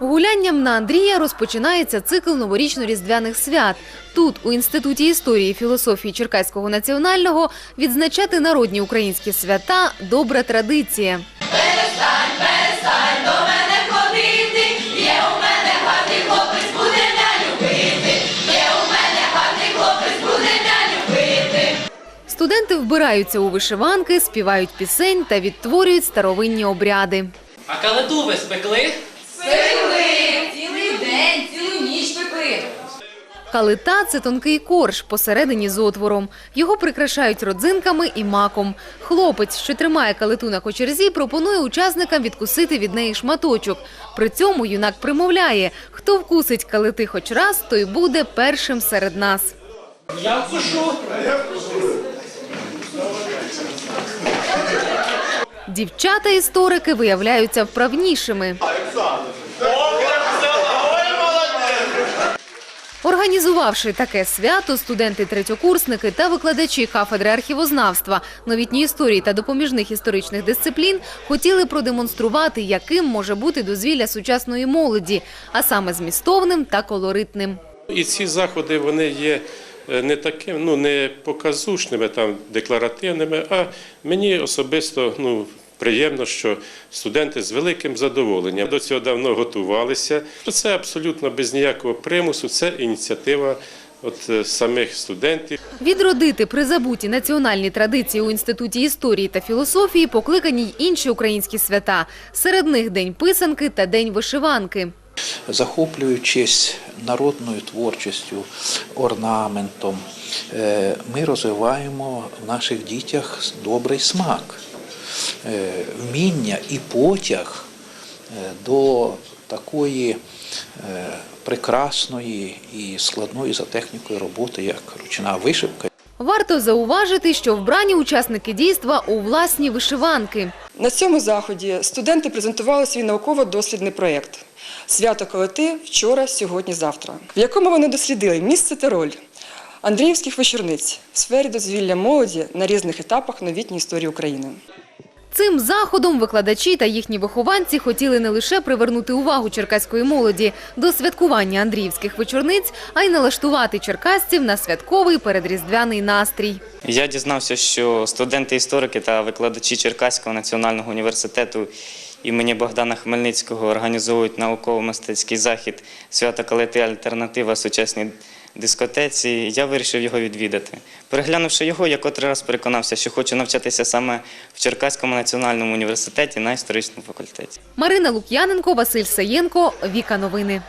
Гулянням на Андрія розпочинається цикл новорічно-різдвяних свят. Тут, у Інституті історії і філософії Черкаського національного, відзначати народні українські свята – добра традиція. Є у мене пати копис буде для любити. Студенти вбираються у вишиванки, співають пісень та відтворюють старовинні обряди. А калиту ви спекли? Цілий день, цілу ніч пекли. Калита – це тонкий корж посередині з отвором. Його прикрашають родзинками і маком. Хлопець, що тримає калиту на кочерзі, пропонує учасникам відкусити від неї шматочок. При цьому юнак примовляє, хто вкусить калити хоч раз, той буде першим серед нас. Я вкушу. Дівчата-історики виявляються вправнішими. Організувавши таке свято, студенти-третьокурсники та викладачі кафедри архівознавства, новітньої історії та допоміжних історичних дисциплін хотіли продемонструвати, яким може бути дозвілля сучасної молоді, а саме змістовним та колоритним. І ці заходи вони є е, не такими, ну не показушними, там декларативними. А мені особисто ну. Приємно, що студенти з великим задоволенням до цього давно готувалися. Це абсолютно без ніякого примусу, це ініціатива от е, самих студентів. Відродити призабуті національні традиції у Інституті історії та філософії покликані й інші українські свята. Серед них День писанки та День вишиванки. захоплюючись народною творчістю, орнаментом, е, ми розвиваємо в наших дітях добрий смак, вміння і потяг е, до такої е, прекрасної і складної за технікою роботи, як ручна вишивка. Варто зауважити, що вбрані учасники дійства у власні вишиванки. На цьому заході студенти презентували свій науково-дослідний проєкт Свято Колоти вчора, сьогодні, завтра, в якому вони дослідили місце та роль Андріївських вечорниць в сфері дозвілля молоді на різних етапах новітньої історії України. Цим заходом викладачі та їхні вихованці хотіли не лише привернути увагу черкаської молоді до святкування андріївських вечорниць, а й налаштувати черкасців на святковий передріздвяний настрій. Я дізнався, що студенти-історики та викладачі Черкаського національного університету імені Богдана Хмельницького організовують науково-мистецький захід свята калити альтернатива сучасній дискотеці. Я вирішив його відвідати. Переглянувши його, я котрий раз переконався, що хочу навчатися саме в Черкаському національному університеті на історичному факультеті. Марина Лук'яненко, Василь Саєнко, Віка Новини.